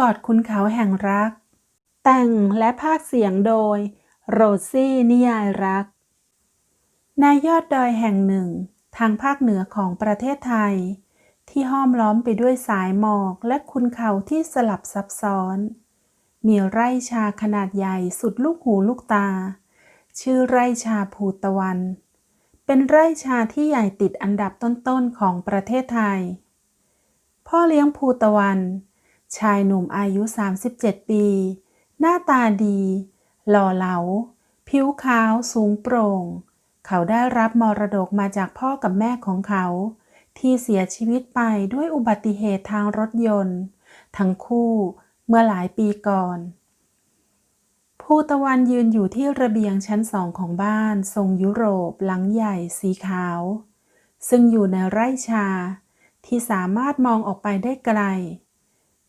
กอดคุณเขาแห่งรัก แต่งและภาคเสียงโดย โรซี่นิยายรักในยอดดอยแห่งหนึ่ง ทางภาคเหนือของประเทศไทย ที่ห้อมล้อมไปด้วยสายหมอกและคุณเขาที่สลับซับซ้อน มีไร่ชาขนาดใหญ่สุดลูกหูลูกตา ชื่อไร่ชาภูตะวัน เป็นไร่ชาที่ใหญ่ติดอันดับต้นๆของประเทศไทย พ่อเลี้ยงภูตะวัน ชายหนุ่มอายุ 37 ปี หน้าตาดี หล่อเหลา ผิวขาวสูงโปร่ง เขาได้รับมรดกมาจากพ่อกับแม่ของเขา ที่เสียชีวิตไปด้วยอุบัติเหตุทางรถยนต์ ทั้งคู่เมื่อหลายปีก่อนภูตะวันยืนอยู่ที่ระเบียงชั้นสองของบ้าน ทรงยุโรป หลังใหญ่ สีขาว ซึ่งอยู่ในไร่ชาที่สามารถมองออกไปได้ไกล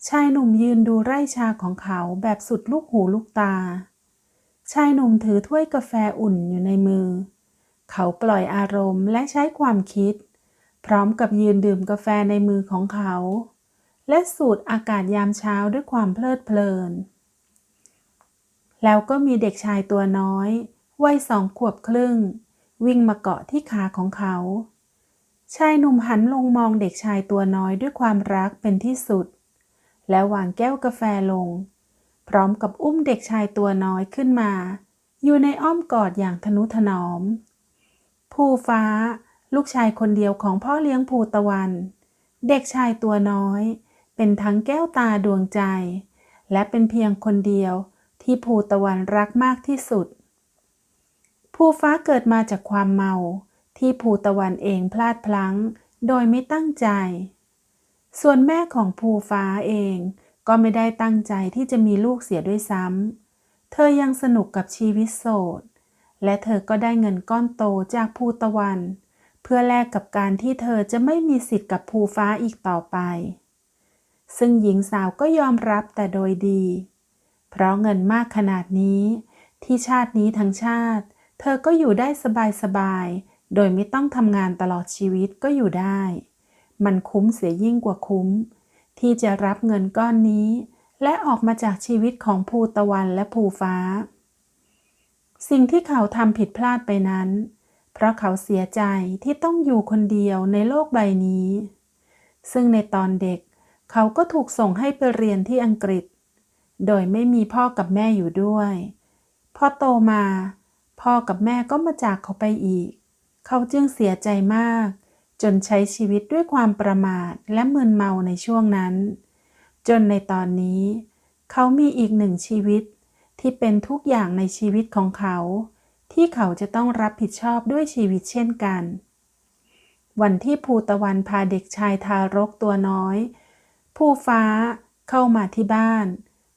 ชายหนุ่มยืนดูไร่ชาของเขาแบบสุดลูกหูลูกตา ชายหนุ่มถือถ้วยกาแฟอุ่นอยู่ในมือ เขาปล่อยอารมณ์และใช้ความคิด พร้อมกับยืนดื่มกาแฟในมือของเขา และสูดอากาศยามเช้าด้วยความเพลิดเพลิน แล้วก็มีเด็กชายตัวน้อยวัยสองขวบครึ่ง วิ่งมาเกาะที่ขาของเขา ชายหนุ่มหันลงมองเด็กชายตัวน้อยด้วยความรักเป็นที่สุด แล้ววางแก้วกาแฟลง พร้อมกับอุ้มเด็กชายตัวน้อยขึ้นมา อยู่ในอ้อมกอดอย่างทนุถนอม ภูฟ้า ลูกชายคนเดียวของพ่อเลี้ยงภูตะวัน เด็กชายตัวน้อย เป็นทั้งแก้วตาดวงใจ และเป็นเพียงคนเดียวที่ภูตะวันรักมากที่สุด ภูฟ้าเกิดมาจากความเมาที่ภูตะวันเองพลาดพลั้ง โดยไม่ตั้งใจ ส่วนแม่ของภูฟ้าเองก็ไม่ได้ตั้งใจที่จะมีลูกเสียด้วยซ้ำ เธอยังสนุกกับชีวิตโสด และเธอก็ได้เงินก้อนโตจากภูตะวัน เพื่อแลกกับการที่เธอจะไม่มีสิทธิ์กับภูฟ้าอีกต่อไป ซึ่งหญิงสาวก็ยอมรับแต่โดยดี เพราะเงินมากขนาดนี้ ที่ชาตินี้ทั้งชาติ เธอก็อยู่ได้สบายๆ โดยไม่ต้องทำงานตลอดชีวิตก็อยู่ได้ มันคุ้มเสียยิ่งกว่าคุ้ม ที่จะรับเงินก้อนนี้ และออกมาจากชีวิตของภูตะวันและภูฟ้า สิ่งที่เขาทำผิดพลาดไปนั้น เพราะเขาเสียใจที่ต้องอยู่คนเดียวในโลกใบนี้ ซึ่งในตอนเด็กเขาก็ถูกส่งให้ไปเรียนที่อังกฤษ โดยไม่มีพ่อกับแม่อยู่ด้วย พอโตมา พ่อกับแม่ก็มาจากเขาไปอีก เขาจึงเสียใจมาก จนใช้ชีวิตด้วยความประมาทและมึนเมาในช่วงนั้น จนในตอนนี้ เขามีอีกหนึ่งชีวิต ที่เป็นทุกอย่างในชีวิตของเขา ที่เขาจะต้องรับผิดชอบด้วยชีวิตเช่นกัน วันที่ภูตะวันพาเด็กชายทารกตัวน้อยภูฟ้าเข้ามาที่บ้าน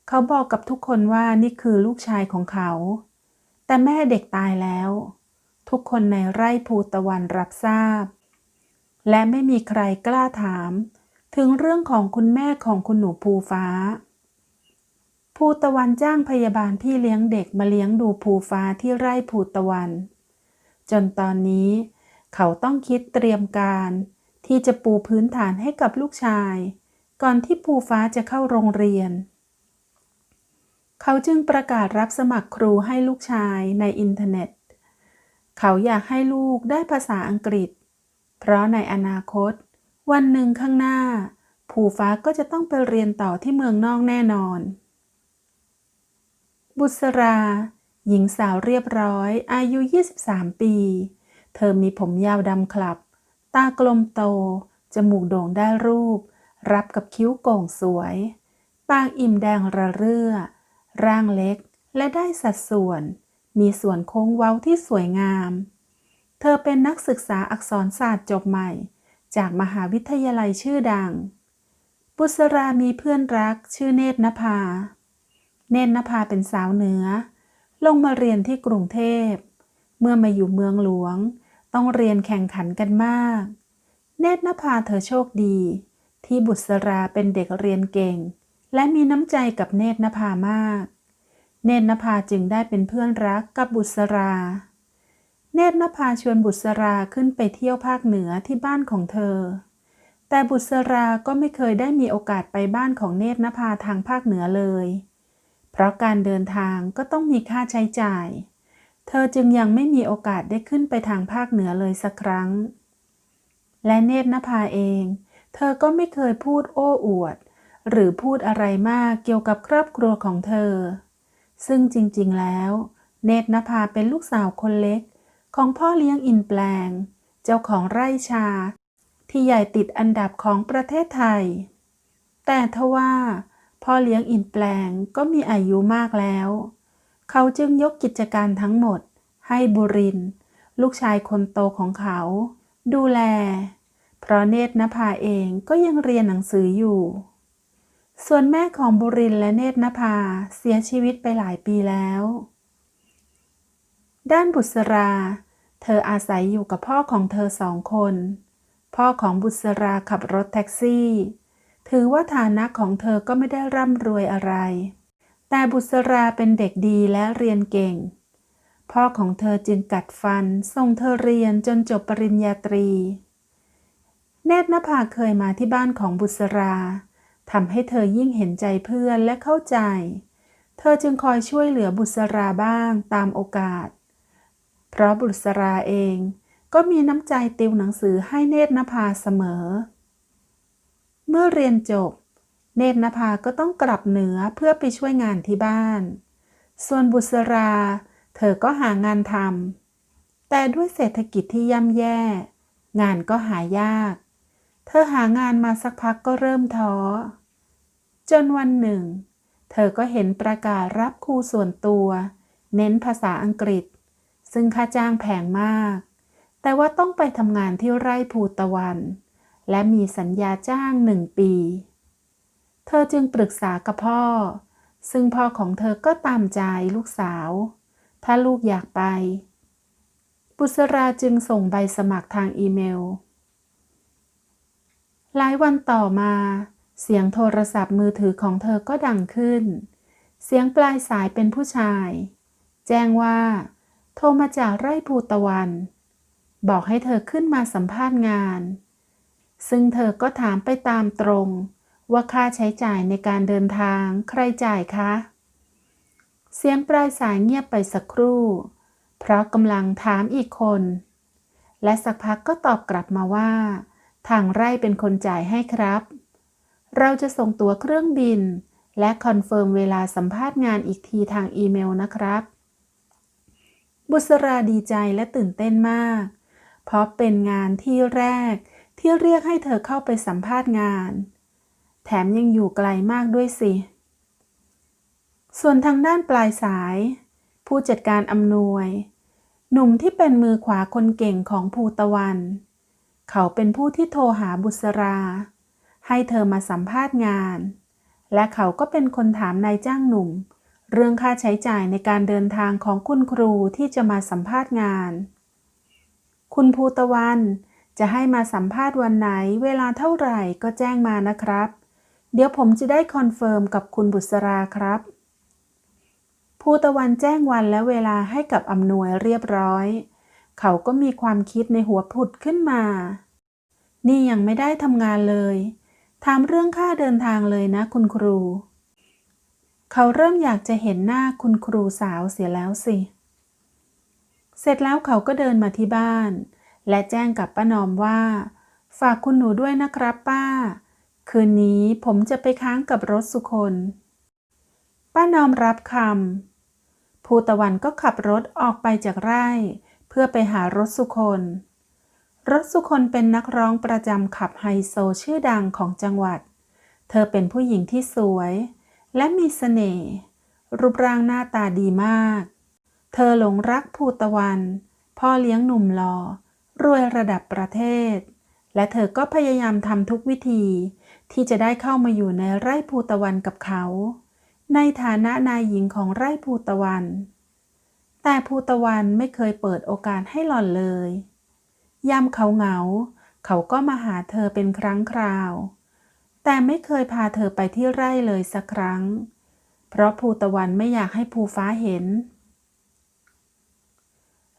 เขาบอกกับทุกคนว่านี่คือลูกชายของเขา แต่แม่เด็กตายแล้ว ทุกคนในไร่ภูตะวันรับทราบ และไม่มีใครกล้าถาม ถึงเรื่องของคุณแม่ของคุณหนูภูฟ้า ภูตะวันจ้างพยาบาลพี่เลี้ยงเด็กมาเลี้ยงดูภูฟ้าที่ไร่ภูตะวัน จนตอนนี้ เขาต้องคิดเตรียมการ ที่จะปูพื้นฐานให้กับลูกชาย ก่อนที่ภูฟ้าจะเข้าโรงเรียน เขาจึงประกาศรับสมัครครูให้ลูกชายในอินเทอร์เน็ต เขาอยากให้ลูกได้ภาษาอังกฤษ เพราะในอนาคต วันหนึ่งข้างหน้า ภูฟ้าก็จะต้องไปเรียนต่อที่เมืองนอกแน่นอน บุษรา หญิงสาวเรียบร้อย อายุ 23 ปี เธอมีผมยาวดำคลับ ตากลมโต จมูกโด่งได้รูป รับกับคิ้วโก่งสวย ปากอิ่มแดงระเรื่อ ร่างเล็กและได้สัดส่วน มีส่วนโค้งเว้าที่สวยงาม ธอเป็นนักศึกษาอักษรศาสตร์จบใหม่ จากมหาวิทยาลัยชื่อดัง บุษรามีเพื่อนรักชื่อเนตรนภา เนตรนภาเป็นสาวเหนือ ลงมาเรียนที่กรุงเทพ เมื่อมาอยู่เมืองหลวง ต้องเรียนแข่งขันกันมาก เนตรนภาเธอโชคดี ที่บุษราเป็นเด็กเรียนเก่ง และมีน้ำใจกับเนตรนภามาก เนตรนภาจึงได้เป็นเพื่อนรักกับบุษรา เนตรนภาชวนบุษราขึ้นไปเที่ยวภาคเหนือที่บ้านของเธอ แต่บุษราก็ไม่เคยได้มีโอกาสไปบ้านของเนตรนภาทางภาคเหนือเลย เพราะการเดินทางก็ต้องมีค่าใช้จ่าย เธอจึงยังไม่มีโอกาสได้ขึ้นไปทางภาคเหนือเลยสักครั้ง และเนตรนภาเอง เธอก็ไม่เคยพูดโอ้อวด หรือพูดอะไรมากเกี่ยวกับครอบครัวของเธอ ซึ่งจริงๆแล้ว เนตรนภาเป็นลูกสาวคนเล็ก ของพ่อเลี้ยงอินแปลง เจ้าของไร่ชา ที่ใหญ่ติดอันดับของประเทศไทย แต่ทว่า พ่อเลี้ยงอินแปลงก็มีอายุมากแล้ว เขาจึงยกกิจการทั้งหมด ให้บุริน ลูกชายคนโตของเขา ดูแล เพราะเนตรนภาเองก็ยังเรียนหนังสืออยู่ ส่วนแม่ของบุรินและเนตรนภาเสียชีวิตไปหลายปีแล้วด้านบุษรา เธออาศัยอยู่กับพ่อของเธอสองคน พ่อของบุษราขับรถแท็กซี่ ถือว่าฐานะของเธอก็ไม่ได้ร่ำรวยอะไร แต่บุษราเป็นเด็กดีและเรียนเก่ง พ่อของเธอจึงกัดฟัน ส่งเธอเรียนจนจบปริญญาตรี เนตรนภาเคยมาที่บ้านของบุษราทำให้เธอยิ่งเห็นใจเพื่อนและเข้าใจ เธอจึงคอยช่วยเหลือบุษราบ้างตามโอกาส เพราะบุษราเองก็มีน้ำใจติวหนังสือให้เนตรนภาเสมอ เมื่อเรียนจบ เนตรนภาก็ต้องกลับเหนือเพื่อไปช่วยงานที่บ้าน ส่วนบุษรา เธอก็หางานทำแต่ด้วยเศรษฐกิจที่ย่ำแย่ งานก็หายาก เธอหางานมาสักพักก็เริ่มท้อ จนวันหนึ่ง เธอก็เห็นประกาศรับครูส่วนตัว เน้นภาษาอังกฤษ ซึ่งค่าจ้างแพงมาก แต่ว่าต้องไปทำงานที่ไร่ภูตะวัน และมีสัญญาจ้างหนึ่งปี เธอจึงปรึกษากับพ่อ ซึ่งพ่อของเธอก็ตามใจลูกสาว ถ้าลูกอยากไป บุษราจึงส่งใบสมัครทางอีเมล หลายวันต่อมา เสียงโทรศัพท์มือถือของเธอก็ดังขึ้น เสียงปลายสายเป็นผู้ชาย แจ้งว่า โทรมาจากไร่ภูตะวัน บอกให้เธอขึ้นมาสัมภาษณ์งาน ซึ่งเธอก็ถามไปตามตรง ว่าค่าใช้จ่ายในการเดินทางใครจ่ายคะ เสียงปลายสายเงียบไปสักครู่ เพราะกำลังถามอีกคน และสักพักก็ตอบกลับมาว่า ทางไร่เป็นคนจ่ายให้ครับ เราจะส่งตั๋วเครื่องบิน และคอนเฟิร์มเวลาสัมภาษณ์งานอีกทีทางอีเมลนะครับ บุษราดีใจและตื่นเต้นมาก เพราะเป็นงานที่แรกที่เรียกให้เธอเข้าไปสัมภาษณ์งาน แถมยังอยู่ไกลมากด้วยสิ ส่วนทางด้านปลายสาย ผู้จัดการอำนวย หนุ่มที่เป็นมือขวาคนเก่งของภูตะวัน เขาเป็นผู้ที่โทรหาบุษรา ให้เธอมาสัมภาษณ์งาน และเขาก็เป็นคนถามนายจ้างหนุ่ม เรื่องค่าใช้จ่ายในการเดินทางของคุณครูที่จะมาสัมภาษณ์งาน คุณภูตะวัน จะให้มาสัมภาษณ์วันไหน เวลาเท่าไหร่ก็แจ้งมานะครับ เดี๋ยวผมจะได้คอนเฟิร์มกับคุณบุษราครับ ภูตะวันแจ้งวันและเวลาให้กับอำนวยเรียบร้อย เขาก็มีความคิดในหัวผุดขึ้นมา นี่ยังไม่ได้ทำงานเลย ถามเรื่องค่าเดินทางเลยนะคุณครู เขาเริ่มอยากจะเห็นหน้าคุณครูสาวเสียแล้วสิ เสร็จแล้วเขาก็เดินมาที่บ้าน และแจ้งกับป้านอมว่า ฝากคุณหนูด้วยนะครับป้า คืนนี้ผมจะไปค้างกับรถสุคน ป้านอมรับคำภูตะวันก็ขับรถออกไปจากไร่ เพื่อไปหารถสุคนรถสุคนเป็นนักร้องประจำขับไฮโซชื่อดังของจังหวัด เธอเป็นผู้หญิงที่สวย และมีเสน่ห์ รูปร่างหน้าตาดีมาก เธอหลงรักภูตะวัน พ่อเลี้ยงหนุ่มหลอ่อรวยระดับประเทศ และเธอก็พยายามทำทุกวิธี ที่จะได้เข้ามาอยู่ในไร่ภูตะวันกับเขา ในฐานะนายหญิงของไร่ภูตะวัน แต่ภูตะวันไม่เคยเปิดโอกาสให้หล่อนเลย ยามเขาเหงา เขาก็มาหาเธอเป็นครั้งคราว แต่ไม่เคยพาเธอไปที่ไร่เลยสักครั้ง เพราะภูตะวันไม่อยากให้ภูฟ้าเห็น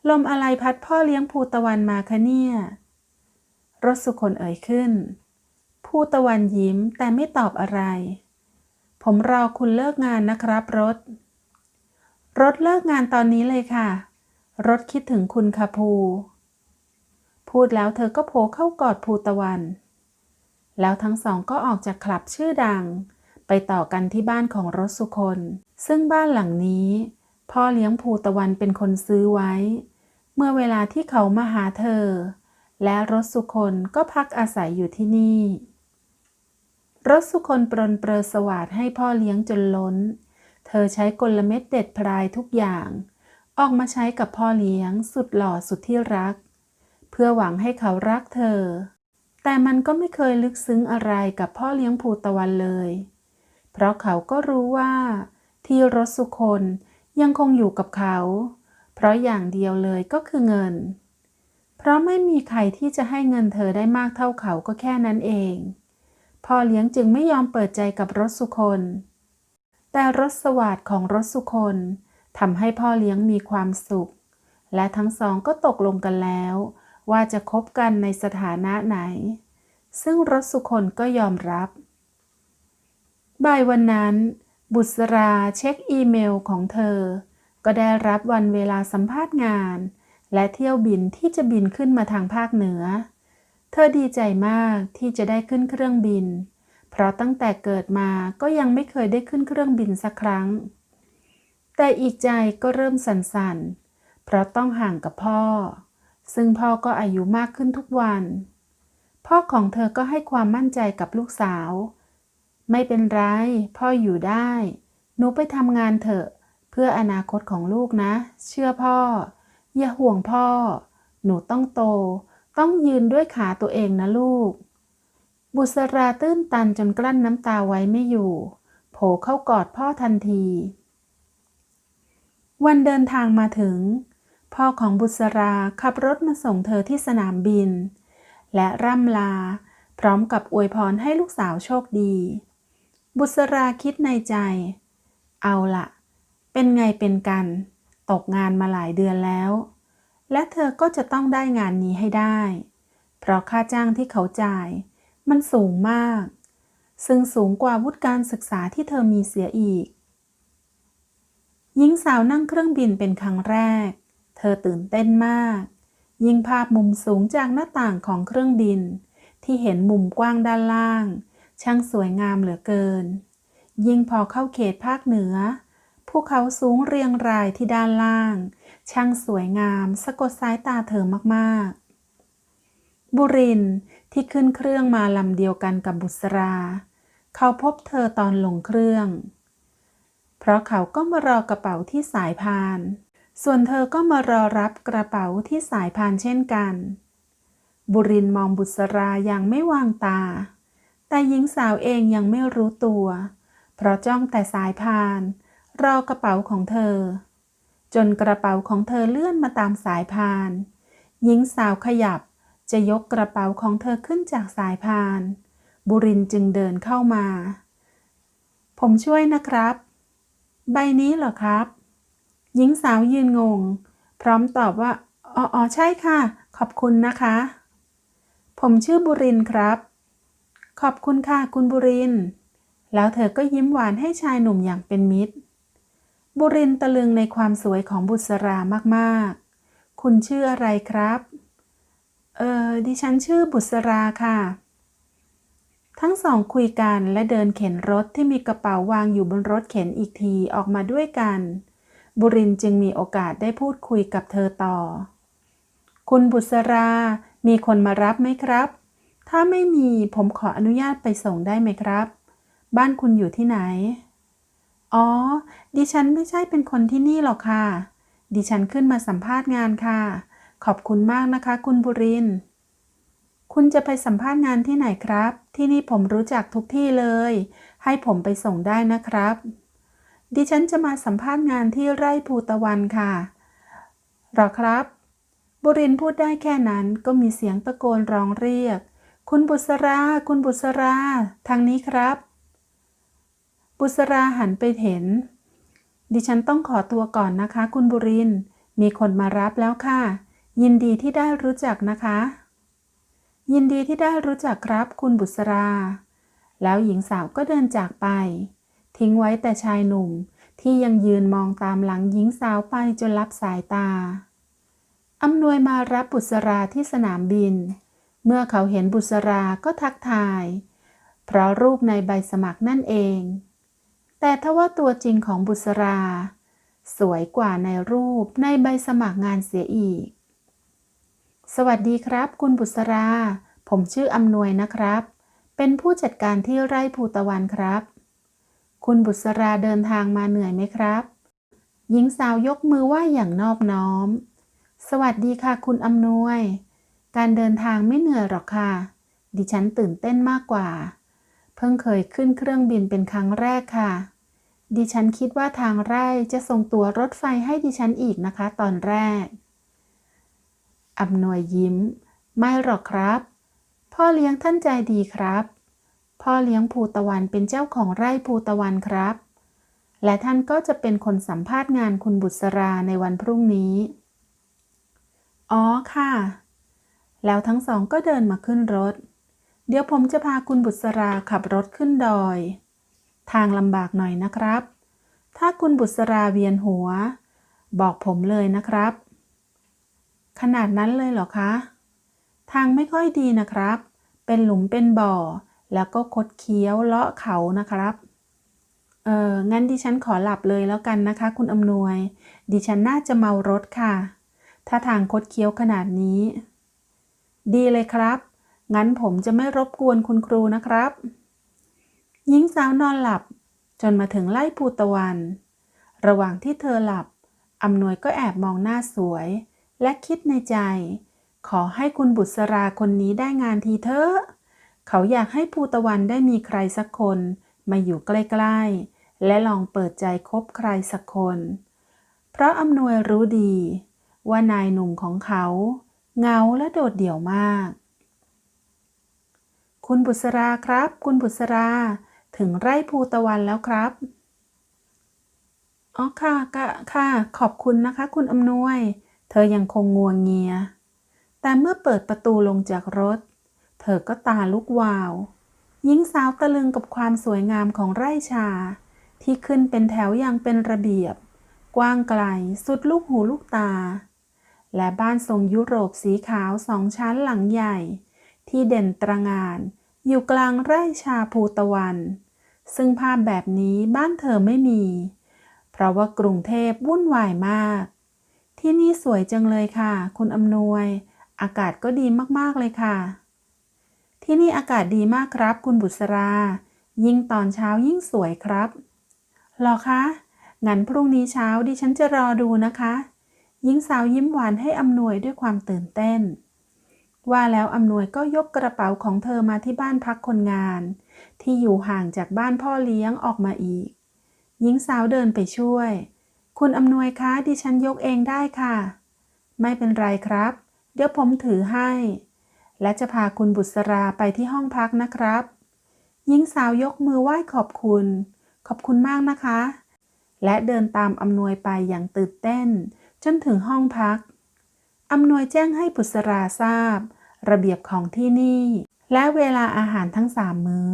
ลมอะไรพัดพ่อเลี้ยงภูตะวันมาคะเนี่ยรถสุคนเอ่ยขึ้น ภูตะวันยิ้มแต่ไม่ตอบอะไร ผมรอคุณเลิกงานนะครับรถ รถเลิกงานตอนนี้เลยค่ะ รถคิดถึงคุณค่ะภู พูดแล้วเธอก็โผล่เข้ากอดภูตะวัน แล้วทั้งสองก็ออกจากคลับชื่อดัง ไปต่อกันที่บ้านของรถสุคน ซึ่งบ้านหลังนี้ พ่อเลี้ยงภูตะวันเป็นคนซื้อไว้ เมื่อเวลาที่เขามาหาเธอ และรถสุคนก็พักอาศัยอยู่ที่นี่รถสุคนปรนเปรอสวัสดให้พ่อเลี้ยงจนล้น เธอใช้กลเม็ดเด็ดพรายทุกอย่าง ออกมาใช้กับพ่อเลี้ยงสุดหล่อสุดที่รัก เพื่อหวังให้เขารักเธอ แต่มันก็ไม่เคยลึกซึ้งอะไรกับพ่อเลี้ยงภูตะวันเลย เพราะเขาก็รู้ว่า ที่รถสุคนยังคงอยู่กับเขา เพราะอย่างเดียวเลยก็คือเงิน เพราะไม่มีใครที่จะให้เงินเธอได้มากเท่าเขาก็แค่นั้นเอง พ่อเลี้ยงจึงไม่ยอมเปิดใจกับรถสุคน แต่รถสวัสดของรถสุคนทำให้พ่อเลี้ยงมีความสุข และทั้งสองก็ตกลงกันแล้ว ว่าจะคบกันในสถานะไหน ซึ่งรสุคนก็ยอมรับ บ่ายวันนั้น บุษราเช็คอีเมลของเธอ ก็ได้รับวันเวลาสัมภาษณ์งาน และเที่ยวบินที่จะบินขึ้นมาทางภาคเหนือ เธอดีใจมากที่จะได้ขึ้นเครื่องบิน เพราะตั้งแต่เกิดมาก็ยังไม่เคยได้ขึ้นเครื่องบินสักครั้ง แต่อีกใจก็เริ่มสั่นๆ เพราะต้องห่างกับพ่อ ซึ่งพ่อก็อายุมากขึ้นทุกวัน พ่อของเธอก็ให้ความมั่นใจกับลูกสาว ไม่เป็นไร พ่ออยู่ได้ หนูไปทำงานเถอะ เพื่ออนาคตของลูกนะ เชื่อพ่อ อย่าห่วงพ่อ หนูต้องโต ต้องยืนด้วยขาตัวเองนะลูก บุษราตื้นตันจนกลั้นน้ำตาไว้ไม่อยู่ โผล่เข้ากอดพ่อทันที วันเดินทางมาถึง พ่อของบุษราขับรถมาส่งเธอที่สนามบิน และร่ำลา พร้อมกับอวยพรให้ลูกสาวโชคดี บุษราคิดในใจ เอาละเป็นไงเป็นกัน ตกงานมาหลายเดือนแล้ว และเธอก็จะต้องได้งานนี้ให้ได้ เพราะค่าจ้างที่เขาจ่าย มันสูงมาก ซึ่งสูงกว่าวุฒิการศึกษาที่เธอมีเสียอีก หญิงสาวนั่งเครื่องบินเป็นครั้งแรก เธอตื่นเต้นมาก ยิ่งภาพมุมสูงจากหน้าต่างของเครื่องบิน ที่เห็นมุมกว้างด้านล่าง ช่างสวยงามเหลือเกิน ยิ่งพอเข้าเขตภาคเหนือภูเขาสูงเรียงรายที่ด้านล่าง ช่างสวยงามสะกดสายตาเธอมากๆ บุรินที่ขึ้นเครื่องมาลำเดียวกันกับบุษรา เขาพบเธอตอนลงเครื่อง เพราะเขาก็มารอกระเป๋าที่สายพาน ส่วนเธอก็มารอรับกระเป๋าที่สายพานเช่นกัน บุรินมองบุษราอย่างไม่วางตา แต่หญิงสาวเองยังไม่รู้ตัว เพราะจ้องแต่สายพาน รอกระเป๋าของเธอ จนกระเป๋าของเธอเลื่อนมาตามสายพาน หญิงสาวขยับจะยกกระเป๋าของเธอขึ้นจากสายพาน บุรินจึงเดินเข้ามา ผมช่วยนะครับ ใบนี้เหรอครับ หญิงสาวยืนงง พร้อมตอบว่า อ๋ออใช่ค่ะ ขอบคุณนะคะ ผมชื่อบุรินครับ ขอบคุณค่ะคุณบุริน แล้วเธอก็ยิ้มหวานให้ชายหนุ่มอย่างเป็นมิตร บุรินตะลึงในความสวยของบุษรามากๆ คุณชื่ออะไรครับ เออดิฉันชื่อบุษราค่ะ ทั้งสองคุยกันและเดินเข็นรถที่มีกระเป๋าวางอยู่บนรถเข็นอีกทีออกมาด้วยกัน บุรินจึงมีโอกาสได้พูดคุยกับเธอต่อ คุณบุษรา มีคนมารับไหมครับ ถ้าไม่มีผมขออนุญาตไปส่งได้ไหมครับ บ้านคุณอยู่ที่ไหน อ๋อ ดิฉันไม่ใช่เป็นคนที่นี่หรอกค่ะ ดิฉันขึ้นมาสัมภาษณ์งานค่ะ ขอบคุณมากนะคะ คุณบุริน คุณจะไปสัมภาษณ์งานที่ไหนครับ ที่นี่ผมรู้จักทุกที่เลย ให้ผมไปส่งได้นะครับ ดิฉันจะมาสัมภาษณ์งานที่ไร่ภูตะวันค่ะ หรอครับ บุรินพูดได้แค่นั้นก็มีเสียงตะโกนร้องเรียก คุณบุษรา คุณบุษรา ทางนี้ครับ บุษราหันไปเห็น ดิฉันต้องขอตัวก่อนนะคะ คุณบุริน มีคนมารับแล้วค่ะ ยินดีที่ได้รู้จักนะคะ ยินดีที่ได้รู้จักครับ คุณบุษรา แล้วหญิงสาวก็เดินจากไป ทิ้งไว้แต่ชายหนุ่มที่ยังยืนมองตามหลังหญิงสาวไปจนลับสายตาอำนวยมารับบุษราที่สนามบิน เมื่อเขาเห็นบุษราก็ทักทาย เพราะรูปในใบสมัครนั่นเอง แต่ทว่าตัวจริงของบุษรา สวยกว่าในรูปในใบสมัครงานเสียอีก สวัสดีครับ คุณบุษรา ผมชื่ออำนวยนะครับ เป็นผู้จัดการที่ไร่ภูตะวันครับ คุณบุษราเดินทางมาเหนื่อยไหมครับ หญิงสาวยกมือไหว้อย่างนอบน้อม สวัสดีค่ะคุณอำนวย การเดินทางไม่เหนื่อยหรอกค่ะ ดิฉันตื่นเต้นมากกว่า เพิ่งเคยขึ้นเครื่องบินเป็นครั้งแรกค่ะ ดิฉันคิดว่าทางไร่จะส่งตัวรถไฟให้ดิฉันอีกนะคะ ตอนแรกอำนวยยิ้ม ไม่หรอกครับ พ่อเลี้ยงท่านใจดีครับ พ่อเลี้ยงภูตะวันเป็นเจ้าของไร่ภูตะวันครับ และท่านก็จะเป็นคนสัมภาษณ์งานคุณบุษราในวันพรุ่งนี้ อ๋อค่ะ แล้วทั้งสองก็เดินมาขึ้นรถ เดี๋ยวผมจะพาคุณบุษราขับรถขึ้นดอย ทางลำบากหน่อยนะครับ ถ้าคุณบุษราเวียนหัว บอกผมเลยนะครับ ขนาดนั้นเลยเหรอคะ ทางไม่ค่อยดีนะครับ เป็นหลุมเป็นบ่อ แล้วก็คดเคี้ยวเลาะเขานะครับ เอองั้นดิฉันขอหลับเลยแล้วกันนะคะ คุณอำนวย ดิฉันน่าจะเมารถค่ะ ถ้าทางคดเคี้ยวขนาดนี้ ดีเลยครับ งั้นผมจะไม่รบกวนคุณครูนะครับ หญิงสาวนอนหลับ จนมาถึงไล่ภูตะวัน ระหว่างที่เธอหลับอำนวยก็แอบมองหน้าสวย และคิดในใจ ขอให้คุณบุษราคนนี้ได้งานทีเถอะ เขาอยากให้ภูตะวันได้มีใครสักคน มาอยู่ใกล้ๆ และลองเปิดใจคบใครสักคน เพราะอำนวยรู้ดี ว่านายหนุ่มของเขาเหงาและโดดเดี่ยวมาก คุณบุษราครับ คุณบุษราถึงไร่ภูตะวันแล้วครับ อ๋อค่ะค่ะค่ะขอบคุณนะคะ คุณอำนวย เธอยังคงงัวงเงีย แต่เมื่อเปิดประตูลงจากรถ เธอก็ตาลุกวาว หญิงสาวตะลึงกับความสวยงามของไร่ชา ที่ขึ้นเป็นแถวอย่างเป็นระเบียบ กว้างไกลสุดลูกหูลูกตา และบ้านทรงยุโรปสีขาวสองชั้นหลังใหญ่ ที่เด่นตระงานอยู่กลางไร่ชาภูตะวัน ซึ่งภาพแบบนี้บ้านเธอไม่มี เพราะว่ากรุงเทพวุ่นวายมาก ที่นี่สวยจังเลยค่ะ คุณอำนวย อากาศก็ดีมากๆเลยค่ะ ที่นี่อากาศดีมากครับ คุณบุษรา ยิ่งตอนเช้ายิ่งสวยครับหรอคะงั้นพรุ่งนี้เช้าดิฉันจะรอดูนะคะหญิงสาวยิ้มหวานให้อำนวยด้วยความตื่นเต้น ว่าแล้วอำนวยก็ยกกระเป๋าของเธอมาที่บ้านพักคนงาน ที่อยู่ห่างจากบ้านพ่อเลี้ยงออกมาอีกหญิงสาวเดินไปช่วย คุณอำนวยคะดิฉันยกเองได้ค่ะ ไม่เป็นไรครับ เดี๋ยวผมถือให้ และจะพาคุณบุษราไปที่ห้องพักนะครับ หญิงสาวยกมือไหว้ขอบคุณ ขอบคุณมากนะคะ และเดินตามอำนวยไปอย่างตื่นเต้น จนถึงห้องพักอำนวยแจ้งให้บุษราทราบ ระเบียบของที่นี่ และเวลาอาหารทั้งสามมื้อ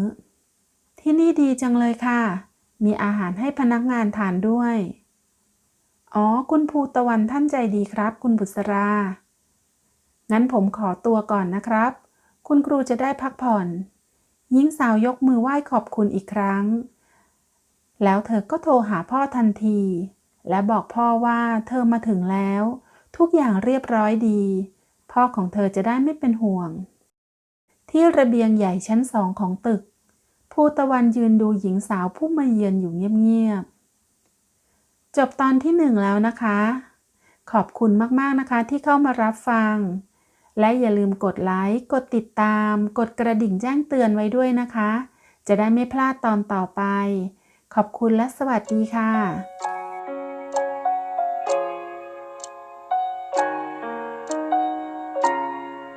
ที่นี่ดีจังเลยค่ะ มีอาหารให้พนักงานทานด้วย อ๋อ คุณภูตะวันท่านใจดีครับ คุณบุษรา งั้นผมขอตัวก่อนนะครับ คุณครูจะได้พักผ่อน หญิงสาวยกมือไหว้ขอบคุณอีกครั้ง แล้วเธอก็โทรหาพ่อทันที และบอกพ่อว่าเธอมาถึงแล้ว ทุกอย่างเรียบร้อยดี พ่อของเธอจะได้ไม่เป็นห่วง ที่ระเบียงใหญ่ชั้นสองของตึก ภูตะวันยืนดูหญิงสาวผู้มาเยือนอยู่เงียบๆ จบตอนที่หนึ่งแล้วนะคะ ขอบคุณมากๆนะคะที่เข้ามารับฟัง และอย่าลืมกดไลค์ กดติดตาม กดกระดิ่งแจ้งเตือนไว้ด้วยนะคะ จะได้ไม่พลาดตอนต่อไป ขอบคุณและสวัสดีค่ะ